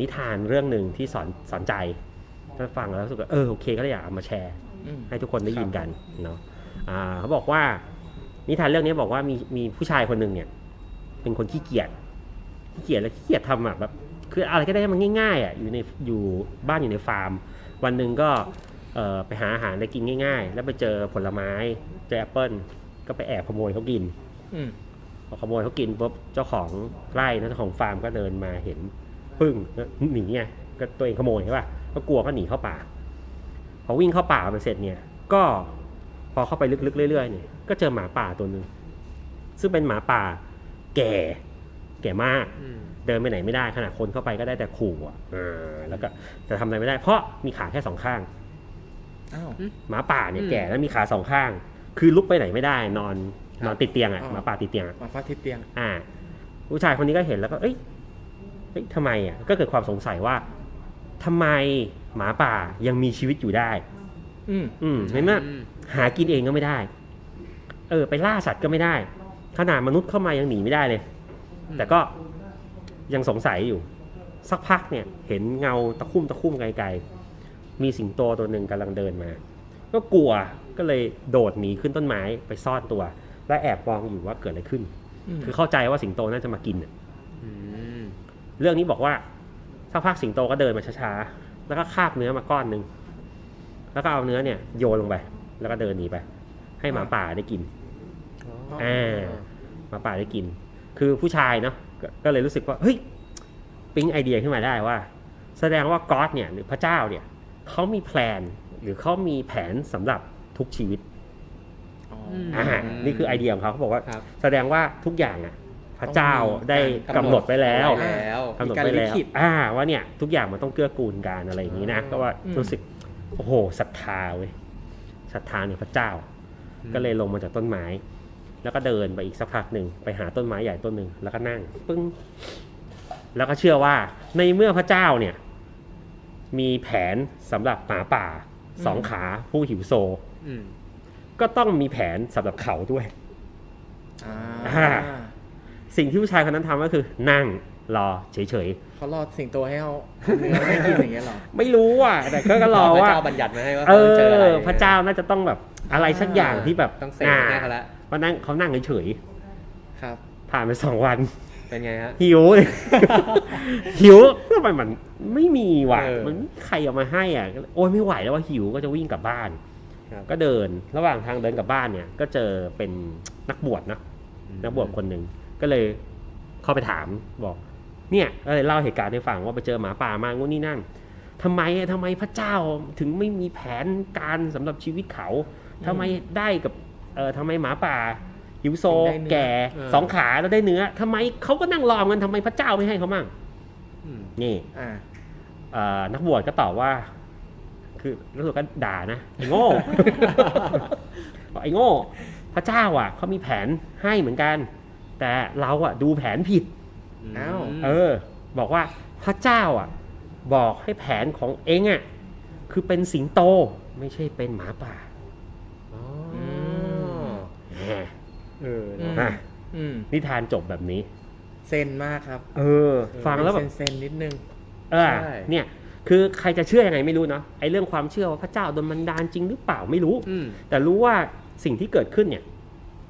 นิทานเรื่องหนึ่งที่สอนสอนใจถ้าฟังแล้วรู้สึกว่าเออโอเคก็เลยอยากเอามาแชร์ อืม ให้ทุกคนได้ยินกันเนาะอ่าเขาบอกว่า นิทานเรื่องนี้บอกว่ามีมีผู้ชายคนหนึ่งเนี่ย เป็นคนขี้เกียจขี้เกียจแล้วขี้เกียจทำอะแบบคืออะไรก็ได้ให้มันง่ายๆอะอยู่ในอยู่บ้านอยู่ในฟาร์ม วันหนึ่งก็เอ่อไปหาอาหารอะไรกินง่าย ๆ แล้วไปเจอผลไม้เจอแอปเปิลก็ไปแอบขโมยเขากิน อืม พอขโมยเขากินปุ๊บเจ้าของไร่นะเจ้าของฟาร์มก็เดินมาเห็น ปึ้งแล้วหนีไงก็ตัวเองขโมยใช่ป่ะก็กลัวก็หนีเข้าป่า พอวิ่งเข้าป่าไปเสร็จเนี่ย ก็พอเข้าไปลึกๆเรื่อยๆเนี่ยก็เจอหมาป่าตัวหนึ่งซึ่งเป็นหมาป่า แก่ แก่มากอืมเดินไปไหนไม่ได้ขนาดคนเข้าไปก็ได้แต่ขู่อะเออแล้วก็จะทำอะไรไม่ได้ เพราะมีขาแค่สองข้างอ้าวหมาป่าเนี่ยอืมแก่แล้วมีขาสองข้าง คือลุกไปไหนไม่ได้ นอนครับนอนติดเตียงอะอ๋อหมาป่าติดเตียงอะมาฟาดทิศเตียง อ่า ผู้ชายคนนี้ก็เห็นแล้วก็เอ้ย เอ้ยทำไมอะก็เกิดความสงสัยว่าทำไมหมาป่ายังมีชีวิตอยู่ได้ อืม อืมในเมื่อหากินเองก็ไม่ได้ เออ ไปล่าสัตว์ก็ไม่ได้ ขนาดมนุษย์เข้ามายังหนีไม่ได้เลย อืม แต่ก็ยังสงสัยอยู่ สักพักเนี่ย เห็นเงาตะคุ่มตะคุ่มไกลๆ มีสิงโตตัวหนึ่งกำลังเดินมา ก็กลัวก็เลยโดดหนีขึ้นต้นไม้ไปซ่อนตัว และแอบมองอยู่ว่าเกิดอะไรขึ้น อืมคือเข้าใจว่าสิงโตน่าจะมากินน่ะ อืม เรื่องนี้บอกว่าสักพักสิงโตก็เดินมาช้าๆ แล้วก็คาบเนื้อมาก้อนหนึ่ง แล้วก็เอาเนื้อเนี่ยโยนลงไป แล้วก็เดินหนีไป ให้หมาป่าได้กินอ่าหมาป่าได้กิน คือผู้ชายเนาะกก็เลยรู้สึกว่า เฮ้ย ปิ๊งไอเดียขึ้นมาได้ว่า แสดงว่าก็อดเนี่ยหรือพระเจ้าเนี่ยเขามีแพลนหรือเขามีแผนสำหรับทุกชีวิตอ๋ออ่านี่คือไอเดียของเขาเขาบอกว่าครับแสดงว่าทุกอย่างอะพ ระเจ้าได้กำกำหหนนดดไว้แล้วไว้แล้วกำหนดมีการไว้แล้วลิขิตอ่าว่าเนี่ยทุกอย่างมันต้องเกื้อกูลกันอะไรอย่างนี้นะอ๋อก็ว่าอืมรู้สึกโอ้โหศรัทธาเว้ยศรัทธาในพระเจ้าอืมก็เลยลงมาจากต้นไม้ แล้วก็เดินไปอีกสักพักหนึ่งไปหาต้นไม้ใหญ่ต้นหนึ่งแล้วก็นั่งปึ้งแล้วก็เชื่อว่าในเมื่อพระเจ้าเนี่ย มีแผนสำหรับหมาป่าสองขาผู้หิวโซอืมก็ต้องมีแผนสำหรับเขาด้วยอ่าอ่า สิ่งที่ผู้ชายคนนั้นทำก็คือนั่งรอเฉยเขารอสิงโตให้เอาเนื้อให้กินอย่างเงี้ยเหรอๆ ไม่รู้อะแต่ก็ก็รอพระว่าเจ้าบัญญัติมาให้ว่าเอเขาเจออะไรอ พระเจ้าน่าจะต้องแบบอะไรสักอย่างที่แบบต้องเสกให้เขาละ เพราะนั่งเขานั่งเฉยครับ ๆผ่านไปสองวัน เป็นไงฮะ หิวหิวทำไมมันไม่มีว่ะเออมันไม่มีใครเอามาให้อะก็เลยโอ้ยไม่ไหวแล้วว่าหิวก็จะวิ่งกลับบ้าน ครับ ก็เดินระหว่างทางเดินกลับบ้านเนี่ย ก็เจอเป็นนักบวชนะนักบวชคนหนึ่ง ก็เลยเข้าไปถามบอกเนี่ยก็เลยเล่าเหตุการณ์ให้ฟังว่าไปเจอหมาป่ามางูนนี่นั่นทำไมอะทำไมพระเจ้าถึงไม่มีแผนการสำหรับชีวิตเขาทำไมได้กับเออทำไมหมาป่าหิวโซได้เนื้อแก่เออสองขาแล้วได้เนื้อทำไมเขาก็นั่งรอกันทำไมพระเจ้าไม่ให้เขามั่งอืมนี่อ่าเอ่อนักบวชก็ตอบว่า คือรู้สึกก็ด่านะไอ้โง่บอกไอ้โง่ พระเจ้าอะเขามีแผนให้เหมือนกัน แต่เราอะดูแผนผิด อ้าวเออ บอกว่าพระเจ้าอะบอกให้แผนของเองอะคือเป็นสิงโตไม่ใช่เป็นหมาป่าอ๋อแหมเอออืมอะอืมนิทานจบแบบนี้ เซนมากครับ เออ ฟังแล้วแบบเซนเซนๆนิดนึง เออใช่เนี่ย คือใครจะเชื่อยังไงไม่รู้เนาะ ไอ้เรื่องความเชื่อว่าพระเจ้าโดนบันดาลจริงหรือเปล่าไม่รู้อืมแต่รู้ว่าสิ่งที่เกิดขึ้นเนี่ย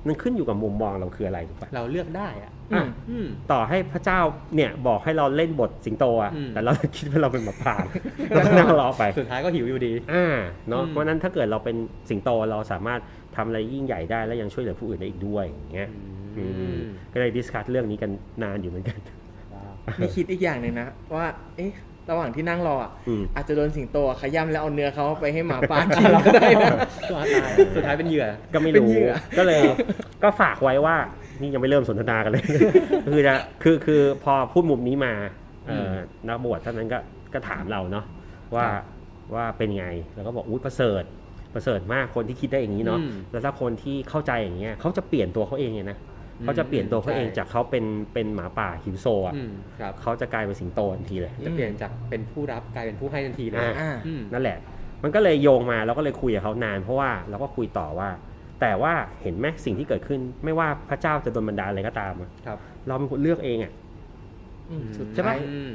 มันขึ้นอยู่กับมุมมองเราคืออะไรถูกปะเราเลือกได้อะอืมอืม ต่อให้พระเจ้าเนี่ยบอกให้เราเล่นบทสิงโตอะอืม แต่เราคิดว่าเราเป็นหมาป่าเราก็นั่งรอไป สุดท้ายก็หิวอยู่ดี อ่าเนาะอืม เพราะฉะนั้นถ้าเกิดเราเป็นสิงโตเราสามารถทำอะไรยิ่งใหญ่ได้และยังช่วยเหลือผู้อื่นได้อีกด้วยอย่างเงี้ยอือืมมก็เลยดิสคัสเรื่องนี้กันนานอยู่เหมือนกันว้าวมีคิดอีกอย่างหนึ่งนะ ว่า เอ๊ะ ระหว่างที่นั่งรออะอืม อาจจะโดนสิงโตขย้ำแล้วเอาเนื้อเขาไปให้หมาป่ากินก็ได้นะตัวตายสุดท้ายเป็นเหยื่อ ก็ไม่เป็นรู้เหยื่อ ก็เลยก็ฝากไว้ว่านี่ยังไม่เริ่มสนทนากันเลย คือจะคือคือพอพูดมุมนี้มาเอ่ออนักบวชท่านนั้นก็ก็ถามเราเนาะว่าครับว่าเป็นไงแล้วก็บอกอุ้ยประเสริฐประเสริฐมากคนที่คิดได้อย่างนี้เนาะอืม แล้วถ้าคนที่เข้าใจอย่างเงี้ยเขาจะเปลี่ยนตัวเขาเองเนี่ยนะ เขาจะเปลี่ยนตัวเขาเองใช่จากเขาเป็นเป็นหมาป่าหิวโซอะอืมครับเขาจะกลายเป็นสิงโตทันทีเลย จะเปลี่ยนจากเป็นผู้รับกลายเป็นผู้ให้ทันทีเลยอ่า อ่าอืมนั่นแหละ มันก็เลยโยงมาเราก็เลยคุยกับเขานานเพราะว่าเราก็คุยต่อว่า แต่ว่าเห็นไหมสิ่งที่เกิดขึ้น ไม่ว่าพระเจ้าจะโดนบันดาลอะไรก็ตามอะครับเราเป็นคนเลือกเองอะ อืมสุดใช่ปะ ท้ายอืม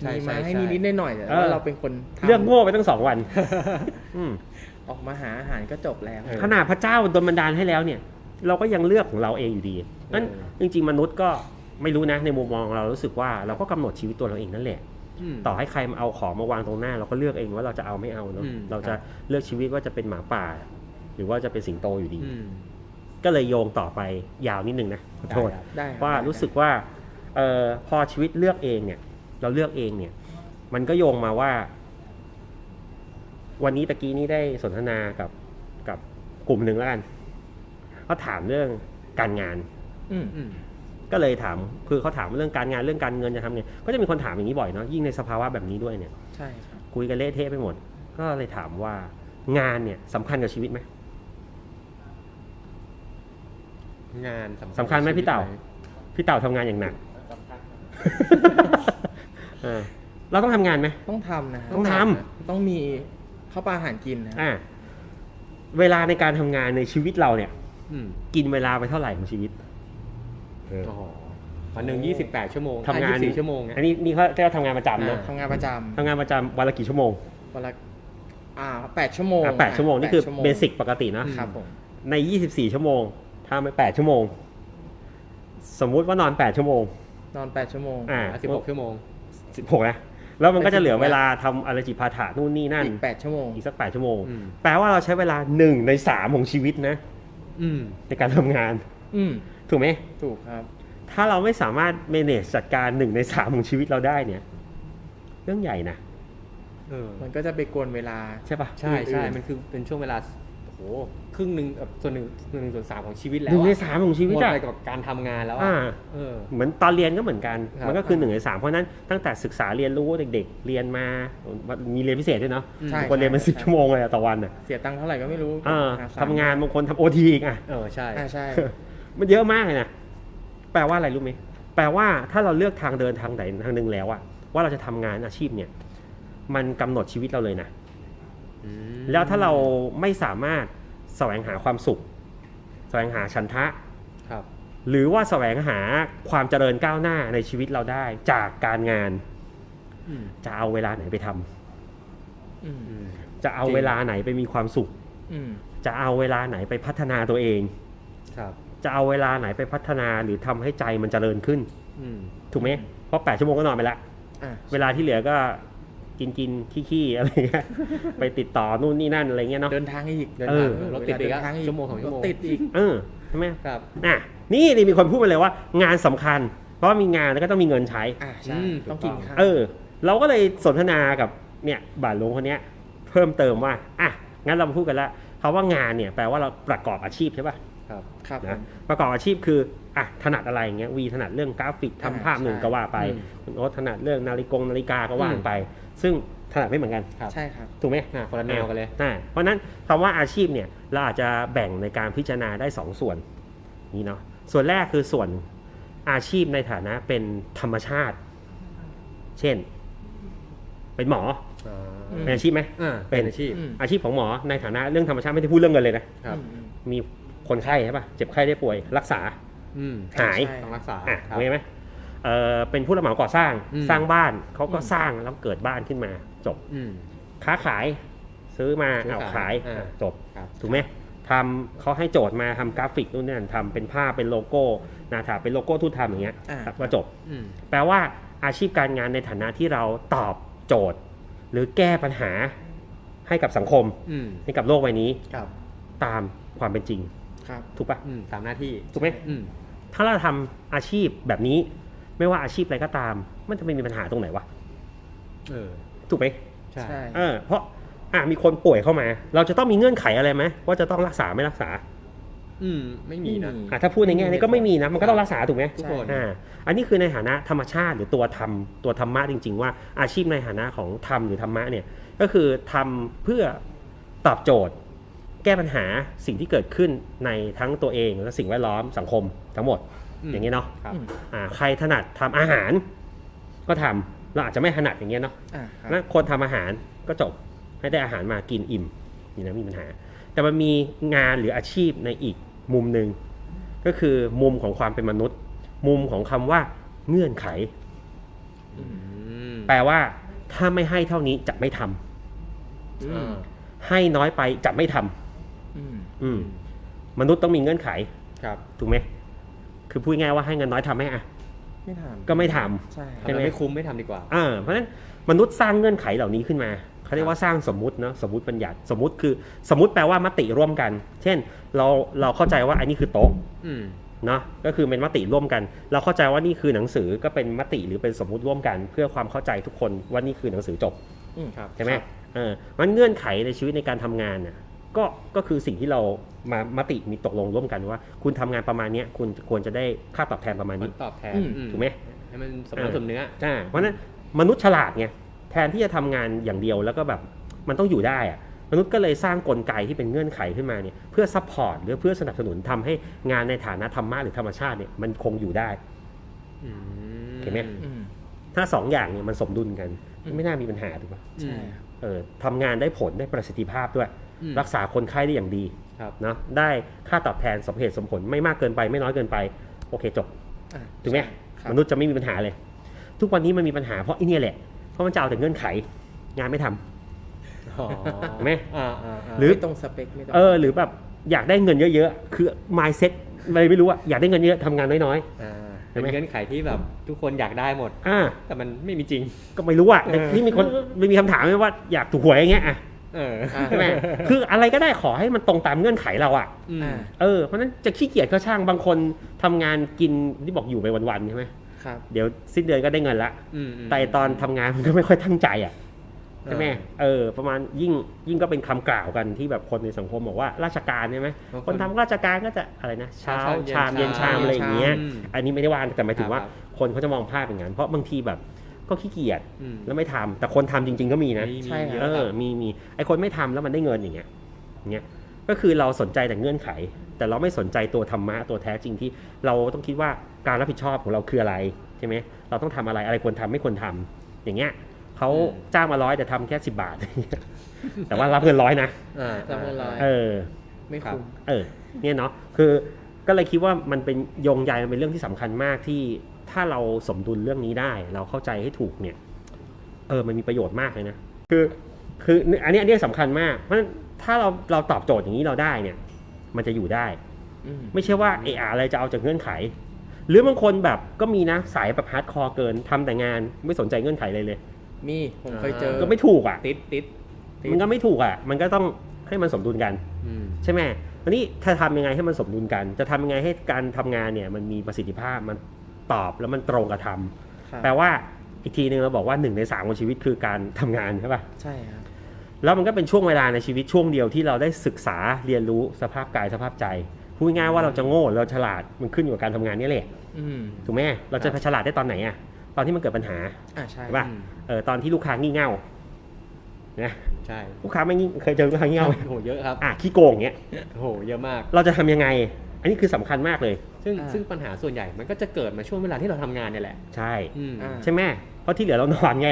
ใช่มีมาใช่ให้ใช่ นิดๆหน่อยๆแต่เออว่าเราเป็นคนทำเรื่องโง่ไปตั้งสองวัน อืมออกมาหาอาหารก็จบแล้ว เออ ขนาดพระเจ้าโดนบันดาลให้แล้วเนี่ย เราก็ยังเลือกของเราเองอยู่ดีนั้นเออจริง ๆ มนุษย์ก็ไม่รู้นะในมุมมองเรารู้สึกว่าเราก็กำหนดชีวิตตัวเราเองนั่นแหละมต่อให้ใครมาเอาของมาวางตรงหน้า เราก็เลือกเองว่าเราจะเอาไม่เอาเนาะอืมเราจะเลือกชีวิตว่าจะเป็นหมาป่า หรือว่าจะเป็นสิงโตอยู่ดีอืมก็เลยโยงต่อไปยาวนิดนึงนะขอโทษได้ครับได้คบว่าได้รู้สึกว่าเออพอชีวิตเลือกเองเนี่ย เราเลือกเองเนี่ย มันก็โยงมาว่า วันนี้ตะกี้นี้ได้สนทนากับกับกลุ่มหนึ่งแล้วกัน เขาถามเรื่องการงาน อืมอืมก็เลยถามคือเขาถามเรื่องการงานเรื่องการเงินจะทำไงก็จะมีคนถามอย่างนี้บ่อยเนาะยิ่งในสภาวะแบบนี้ด้วยเนี่ย ใช่ครับ คุยกันเละเทะไปหมด ก็เลยถามว่างานเนี่ยสำคัญกับชีวิตไหม งานสำคัญไหมพี่เต่า พี่เต่าทำงานอย่างหนักเออเราต้องทำงานไหม ต้องทำนะฮะต้องทต้องมีข้าวปลาอาหารกินนะอ่าเวลาในการทำงานในชีวิตเราเนี่ย อืมกินเวลาไปเท่าไหร่ของชีวิตโอ้โหวันหนึ่งยี่สิบแปดชั่วโมงทำงานยี่สิบสี่ชั่วโมงไงอันนี้นี่เขาเรียกว่าทำงานประจำเนอะอ่าทำงานประจทำงานประจำวันละกี่ชั่วโมงำวันละอ่าแปดชั่วโมงอะแปดชั่วโมงนี่คือแปดชั่วโมงเบสิกปกติเนอะครับผมใน 24 ชั่วโมงทำไป8ชั่วโมง สมมุติว่านอน 8 ชั่วโมง นอนแปดชั่วโมงอ่า สิบหกชั่วโมง 16นะแล้วมันก็จะเหลือไป16เวลาทำอะไรจิปาถะนู่นนี่นั่น อีกแปดชั่วโมง อีกสัก 8 ชั่วโมง อืม แปลว่าเราใช้เวลา 1 ใน 3 ของชีวิตนะ อืมในการทำงาน อืมถูกไหม ถูกครับ ถ้าเราไม่สามารถ manage จัดการ1ใน3ของชีวิตเราได้เนี่ย เรื่องใหญ่นะ เออมันก็จะไปกวนเวลา ใช่ปะ ใช่ใช่อื่นๆมันคือเป็นช่วงเวลาโอ้โห ครึ่งหนึ่งแบบส่วนหนึ่งหนึ่งส่วนสามของชีวิตแล้หนึ่วงในอะสามของชีวิตหมดอะ ไปกับการทำงานแล้วอ่าอะเออ เหมือนตอนเรียนก็เหมือนกัน ครับมันก็คือหนึ่งในสามเพราะฉะนั้นตั้งแต่ศึกษาเรียนรู้เด็ก ๆ เรียนมา มีเรียนพิเศษด้วยเนาะใช่ บางคนเรียนเป็นสิบใช่ชั่วโมงเลยอะต่อวันอะเสียตังค์เท่าไหร่ก็ไม่รู้เออหสมทำงานบางคนทำโอทีอีกอะเออใช่ อ่าใช่ มันเยอะมากเลยนะ แปลว่าอะไรรู้ไหม แปลว่าถ้าเราเลือกทางเดินทางไหนทางหนึ่งแล้วอะว่าเราจะทำงานอาชีพเนี่ย มันกำหนดชีวิตเราเลยนะอืม แล้วถ้าเราไม่สามารถแสวงหาความสุข แสวงหาชันทะครับ หรือว่าแสวงหาความเจริญก้าวหน้าในชีวิตเราได้จากการงานอืมจะเอาเวลาไหนไปทำอืมอืมจะเอาจริงเวลาไหนไปมีความสุขอืมจะเอาเวลาไหนไปพัฒนาตัวเองครับจะเอาเวลาไหนไปพัฒนาหรือทำให้ใจมันเจริญขึ้นอืมถูกไหมเพราะแปดชั่วโมงก็นอนไปละอ่าเวลาที่เหลือก็ กินกินขี้ขี้อะไรเงี้ย ไปติดต่อนู่นนี่นั่นอะไรเงี้ยเนาะ เดินทางอีกเดินเอทางอรถติดอีกเวลาอะเนทางชั่วโมงสองชั่วโมงรถติดอีก เออใช่ไหมครับอะนี่นี่มีคนพูดมาเลยว่า งานสำคัญ เพราะว่ามีงานแล้วก็ต้องมีเงินใช้ อ่าใช่อืมต้องกินถูกต้องข้าว เออ เราก็เลยสนทนากับเนี่ยบาทหลวงคนเนี้ย เพิ่มเติมว่าอะงั้นเรามาพูดกันละคำว่างานเนี่ยแปลว่าเราประกอบอาชีพใช่ป่ะ ครับครับผนะมประกอบอาชีพคืออะถนัดอะไรเงี้ยวีถนัดเรื่องกราฟิกทำอ่าภาพหนึ่งใช่ก็ว่าไปอืมคุณโอ๊ตถนัดเรื่องนาฬิกงนาฬิกาก็ว่างไป ซึ่งถนัดไม่เหมือนกันครับ ใช่ครับ ถูกไหมอะคนละแนวกันเลย อ่าเพราะฉะนั้นคำว่าอาชีพเนี่ยเราอาจจะแบ่งในการพิจารณาได้สองส่วนนี่เนาะส่วนแรกคือส่วนอาชีพในฐานะเป็นธรรมชาติ เช่น เป็นหมออ่าอืมเป็นอาชีพไหม อ่าเป็เป็นนอาชีพ อืม อาชีพของหมอในฐานะเรื่องธรรมชาติไม่ได้พูดเรื่องเงินเลยนะ ครับอืมมี คนไข้ใช่ปะเจ็บไข้ได้ป่วยรักษา อืมหาย ใช่ต้องรักษาอะครับ โอเคไหมเออเป็นผู้รับเหมาก่อสร้างอืม สร้างบ้านเขาก็อืมสร้างแล้วเกิดบ้านขึ้นมาจบ อืม ค้าขายซื้อมาซื้อเอาขายขายอ่า อะจบ ครับ ถูกไหมทำเขาให้โจทย์มาทำกราฟิกนู่นนี่นั่นทำเป็นภาพเป็นโลโก้นาถาเป็นโลโก้ทูตทำอย่างเงี้ยอ่า ครับก็จบ อืม แปลว่าอาชีพการงานในฐานะที่เราตอบโจทย์ หรือแก้ปัญหาให้กับสังคมอืมให้กับโลกใบนี้ ครับ ตามความเป็นจริง ครับถูกปะอืมตามหน้าที่ถูกไหมอืมถ้าเราทำอาชีพแบบนี้ ไม่ว่าอาชีพอะไรก็ตาม มันจะไม่มีปัญหาตรงไหนวะเออถูกไหมใช่ใช่เออเพราะอะมีคนป่วยเข้ามา เราจะต้องมีเงื่อนไขอะไรไหมว่าจะต้องรักษาไม่รักษา อืมไม่มีนะอะถ้าพูดในแง่นี้ก็ไม่มีนะ มันก็ต้องรักษาถูกไหมทุกคนอ่าอันนี้คือในฐานะธรรมชาติหรือตัวธรรมตัวธรรมะจริง ๆ ว่าอาชีพในฐานะของธรรมหรือธรรมะเนี่ย ก็คือทำเพื่อตอบโจทย์ แก้ปัญหาสิ่งที่เกิดขึ้นในทั้งตัวเองและสิ่งแวดล้อมสังคมทั้งหมดอืมอย่างเงี้ยเนาะครับอืมอ่าใครถนัดทำอาหาร ก็ทำเราอาจจะไม่ถนัดอย่างเงี้ยเนาะอ่าครับนะคนทำอาหารก็จบให้ได้อาหารมากินอิ่มนี่นะไมมีปัญหา แต่มันมีงานหรืออาชีพในอีกมุมหนึ่งก็คือมุมของความเป็นมนุษย์ มุมของคำว่าเงื่อนไขอืมแปลว่า ถ้าไม่ให้เท่านี้จะไม่ทำอือ่มาให้น้อยไปจะไม่ทำ อืมอืมมนุษย์ต้องมีเงื่อนไขครับ ถูกไหมคือพูดง่ายๆว่าให้เงินน้อยทำไหมอะ ไม่ทำก็ไม่ทำ ใช่ทำแล้วไม่คุ้มไม่ทำดีกว่า อ่าเพราะฉะนั้นมนุษย์สร้างเงื่อนไขเหล่านี้ขึ้นมาเขาเรียกว่าสร้างสมมุติเนาะสมมติบัญญัติสมมติคือสมมติแปลว่ามติร่วมกัน เช่น เราเราเข้าใจว่าอันนี้คือโต๊ะอืม เนาะก็คือเป็นมติร่วมกัน เราเข้าใจว่านี่คือหนังสือก็เป็นมติหรือเป็นสมมุติร่วมกัน เพื่อความเข้าใจทุกคนว่านี่คือหนังสือจบอืม ครับ ใช่ไหมเออมันเงื่อนไขในชีวิตในการทำงานน่ะ ก็ก็คือสิ่งที่เรามามติมีตกลงร่วมกันว่า คุณทำงานประมาณเนี้ยคุณควรจะได้ค่าตอบแทนประมาณผนี้ลตอบแทนอืม อืถูกไหมให้มันสมน้ำสมเนื้อ อ่าเพราะฉะนั้นมนุษย์ฉลาดไงแทนที่จะทำงานอย่างเดียวแล้วก็แบบมันต้องอยู่ได้อะมนุษย์ก็เลยสร้างกลไกที่เป็นเงื่อนไขขึ้นมาเนี่ยเพื่อซัพพอร์ตหรือเพื่อสนับสนุนทำให้งานในฐานะธรรมะหรือธรรมชาติเนี่ยมันคงอยู่ได้ อืมเห็นไหม อืม ถ้าสองอย่างเนี่ยมันสมดุลกัน อืม ไม่น่ามีปัญหาถูกปะ ใช่ครับเออทำงานได้ผลได้ประสิทธิภาพด้วยอืม รักษาคนไข้ได้อย่างดีครับเนาะได้ค่าตอบแทนสมเหตุสมผลไม่มากเกินไปไม่น้อยเกินไป โอเคจบอะถูกไหมครับมนุษย์จะไม่มีปัญหาเลย ทุกวันนี้มันมีปัญหาเพราะไอ้เนี่ยแหละเพราะมันจะเอาแต่เงื่อนไข งานไม่ทำอ๋อเห็นไหมอ่าอ่าาหรือไม่ตรงสเปคไม่ตรงเออหรือแบบอยากได้เงินเยอะๆ คือ mindset อะไรไม่รู้อะอยากได้เงินเยอะทำงานน้อยอ่าเห็เป็นนไหมเงื่อนไขที่แบบทุกคนอยากได้หมดๆอ่าแต่มันไม่มีจริง ก็ไม่รู้อะแต่เออนี่มีคนไม่มีคำถามไหมว่าอยากถูกหวยอย่างเงี้ยอะ เออใช่ไหมคืออะไรก็ได้ขอให้มันตรงตามเงื่อนไขเราอะอืมอ่าเออเพราะฉะนั้นจะขี้เกียจก็ช่างบางคนทำงานกินที่บอกอยู่ไปวันๆใช่ไหมครับเดี๋ยวสิ้นเดือนก็ได้เงินละอืมมแต่ตอนทำงานมันก็ไม่ค่อยตั้งใจอะใช่ไหมเออเออประมาณยิ่งยิ่งก็เป็นคำกล่าวกันที่แบบคนในสังคมบอกว่าราชการใช่ไหมบางคนคนทำราชการก็จะอะไรนะเช้าเช้าชามเย็เย็นนชาชามมอะไรอย่างเงี้ยอืมอันนี้ไม่ได้ว่าแต่หมายถึงว่าครับคนเขาจะมองภาพอย่างนั้นเพราะบางทีแบบ ก็ขี้เกียจอืมแล้วไม่ทำแต่คนทำจริง ๆ ก็มีนะ มีใช่ครับมีเอเยอะคอรับมีมีไอคนไม่ทำแล้วมันได้เงินอย่างเงี้ยอย่างเงี้ยก็คือเราสนใจแต่เงื่อนไข แต่เราไม่สนใจตัวธรรมะตัวแท้จริงที่เราต้องคิดว่าการรับผิดชอบของเราคืออะไรใช่ไหมเราต้องทำอะไรอะไรควรทำไม่ควรทำอย่างเงี้ยเขาอืม จ้างมาร้อยแต่ทำแค่สิบาท แต่ว่ารับเงินร้อยนะอ่าจำเงินร้อย เออ ไม่คุ้ม เออเนี่ยเนาะคือก็เลยคิดว่ามันเป็นโยงใยมันเป็นเรื่องที่สำคัญมากที่ ถ้าเราสมดุลเรื่องนี้ได้ เราเข้าใจให้ถูกเนี่ย เออมันมีประโยชน์มากเลยนะ คือคืออันนี้อันนี้สำคัญมากเพราะฉะนั้นถ้าเราเราตอบโจทย์อย่างนี้เราได้เนี่ย มันจะอยู่ได้อืมไม่ใช่ว่าเอออะไรจะเอาจากเงื่อนไข หรือบางคนแบบก็มีนะสายแบบฮาร์ดคอร์เกินทำแต่งานไม่สนใจเงื่อนไขเลยเลย มีผมเคยเจอก็ไม่ถูกอะติดติดมันก็ไม่ถูกอะ มันก็ต้องให้มันสมดุลกันอืมใช่ไหมวันนี้ถ้าทำยังไงให้มันสมดุลกัน จะทำยังไงให้การทำงานเนี่ย มันมีประสิทธิภาพมัน ตอบแล้วมันตรงกับทำครับแปลว่าอีกทีนึงเราบอกว่าหนึ่งในสามของชีวิตคือการทำงานใช่ป่ะใช่ครับแล้วมันก็เป็นช่วงเวลาในชีวิตช่วงเดียวที่เราได้ศึกษาเรียนรู้สภาพกายสภาพใจพูดง่ายๆว่าเราจะโง่หรือเราฉลาดมันขึ้นอยู่กับการทำงานนี่แหละอืมถูกไหมเราจะฉลาดได้ตอนไหนอะตอนที่มันเกิดปัญหาอ่าใช่ใช่ป่ะอืมเออตอนที่ลูกค้างี่เง่านะใช่ลูกค้าไม่งี่เคยเจอลูกค้างี่เง่าไหมโอ้โหเยอะครับอะขี้โกงเงี้ยโอ้โหเยอะมาก เราจะทำยังไง อันนี้คือสำคัญมากเลย ซึ่งอ่า ซึ่งปัญหาส่วนใหญ่มันก็จะเกิดมาช่วงเวลาที่เราทำงานเนี่ยแหละใช่ อืมอ่า ใช่ไหมเพราะที่เหลือเรานอนไง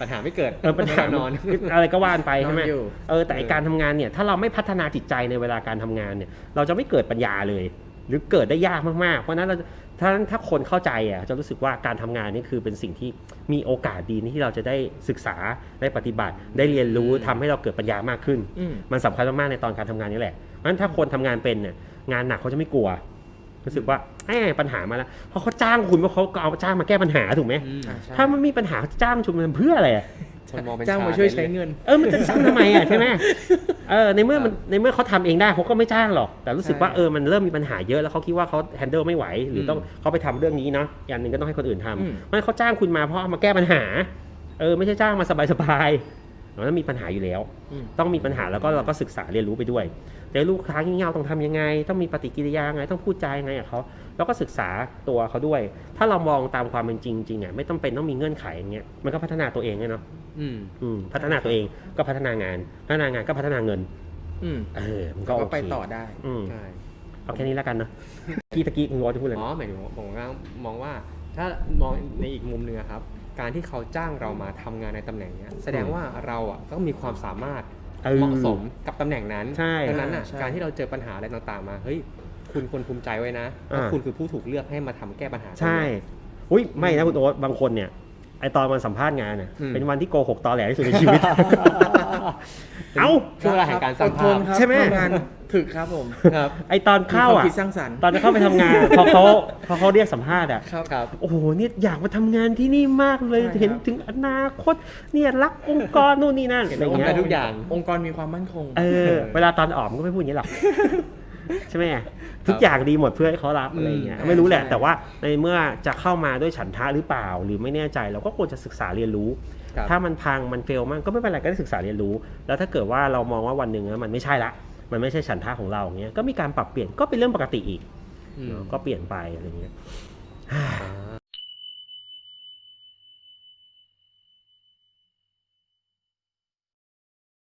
ปัญหาไม่เกิดเออปัญหานอน อะไรก็ว่านไปใช่ไหมนอนอยู่ เออแต่ไอ้การทำงานเนี่ย ถ้าเราไม่พัฒนาจิตใจในเวลาการทำงานเนี่ย เราจะไม่เกิดปัญญาเลย หรือเกิดได้ยากมากๆ เพราะฉะนั้นเราถ้าถ้าคนเข้าใจอะจะรู้สึกว่าการทำงานนี่คือเป็นสิ่งที่มีโอกาสดีที่เราจะได้ศึกษาได้ปฏิบัติ ได้เรียนรู้ทำให้เราเกิดปัญญามากขึ้น อืม มันสำคัญมากๆในตอนการทำงานนี่แหละเพราะฉะนั้นถ้าคนทำงานเป็นเนี่ย งานหนักเขาจะไม่กลัว รู้สึกว่าแหมปัญหามาแล้วเพราะเขาจ้างคุณเพราะเขาเอาจ้างมาแก้ปัญหาถูกไหมอืมอ่าใช่ถ้ามันมีปัญหาจ้างคุณมันเพื่ออะไรอะ คนมองเป็นจ้างมาชช่วยลใช้เงิน เออ มันจะจ้างทำไมอะ ใช่ไหมเออ ในเมื่อมัน ในเมื่อเขาทำเองได้เขาก็ไม่จ้างหรอก แต่รู้สึกว่า ใช่ เออ มันเริ่มมีปัญหาเยอะ แล้วเขาคิดว่าเขาแฮนเดิลไม่ไหว หรือต้องเขาไปทำเรื่องนี้เนาะอย่างหนึ่งก็ต้องให้คนอื่นทำอืมไม่เขาจ้างคุณมาเพราะเอามาแก้ปัญหา เออ ไม่ใช่จ้างมาสบายๆ มันต้องมีปัญหาอยู่แล้วอืมต้องมีปัญหาแล้วก็เราก็ศึกษาเรียนรู้ไปด้วย แต่ลูกค้างี่เง่าต้องทำยังไง ต้องมีปฏิกิริยาไง ต้องพูดจายังไงกับเขาแล้วก็ศึกษาตัวเขาด้วย ถ้าเรามองตามความเป็นจริงจริงอะไม่ต้องเป็นต้องมีเงื่อนไขอย่างเงี้ยมันก็พัฒนาตัวเองไงเนาะอืมอืมพัฒนาตัวเองก็พัฒนางาน พัฒนางานก็พัฒนาเงินอืมเออมันก็ก็โอไปเคต่อได้อืมใช่เอาแค่นี้แล้วกันเนาะกี้ตะกี้คุณวอจะพูดอะไรอ๋อหมายถึงว่าผมก็มองว่าถ้ามองในอีกมุมหนึ่งอะครับ การที่เขาจ้างเรามาทำงานในตำแหน่งเนี้ยแสดงว่าเราอะต้องมีความสามารถเออเหมาะสมกับตำแหน่งนั้นใช่ดังนั้นอะใช่การที่เราเจอปัญหาอะไรต่างๆมาเฮ้ยคุณควรภูมิใจไว้นะว่าอ่า คุณคือผู้ถูกเลือกให้มาทำแก้ปัญหาใช่ อุ้ยไม่นะคุณโอ๊ตบางคนเนี่ยไอตอนวันสัมภาษณ์งานน่ะอืม เป็นวันที่โกหกตอแหลที่สุดในชีวิต เอ้า ช่วงเวลาแห่งการสร้างอดทภาพนครับใช่ไหม ทำงานถึกครับผมครับ ไอตอนเข้ามีควมอะ คิดสร้างสรรค์ตอนเข้าไปทำงาน พอเขาพอเขาเรียกสัมภาษณ์อะ ครับ ครับ โอ้โหเนี่ยอยากมาทำงานที่นี่มากเลย ใช่ครับ เห็นถึงอนาคต เนี่ยรักองค์กรนู่นนี่นั่นเห็นอะไรองค์เงี้กยรทุกอย่าง องค์กรมีความมั่นคง เออ เวลาตอนออกมันก็ไม่พูดอย่างนี้หรอก ใช่ไหมทุกอย่างดีหมดเพื่อให้เขารับอะไรเงี้ยอืมไม่รู้แหละ ใช่ แต่ว่าในเมื่อจะเข้ามาด้วยฉันทะหรือเปล่า หรือไม่แน่ใจเราก็ควรจะศึกษาเรียนรู้ ครับ ถ้ามันพังมันเฟลมากก็ไม่เป็นไรก็ได้ศึกษาเรียนรู้ แล้วถ้าเกิดว่าเรามองว่าวันหนึ่งนะมันไม่ใช่ละ มันไม่ใช่ฉันทะของเราเงี้ยก็มีการปรับเปลี่ยนก็เป็นเรื่องปกติอีกอืมเนอะก็เปลี่ยนไปอะไรเงี้ย อ่า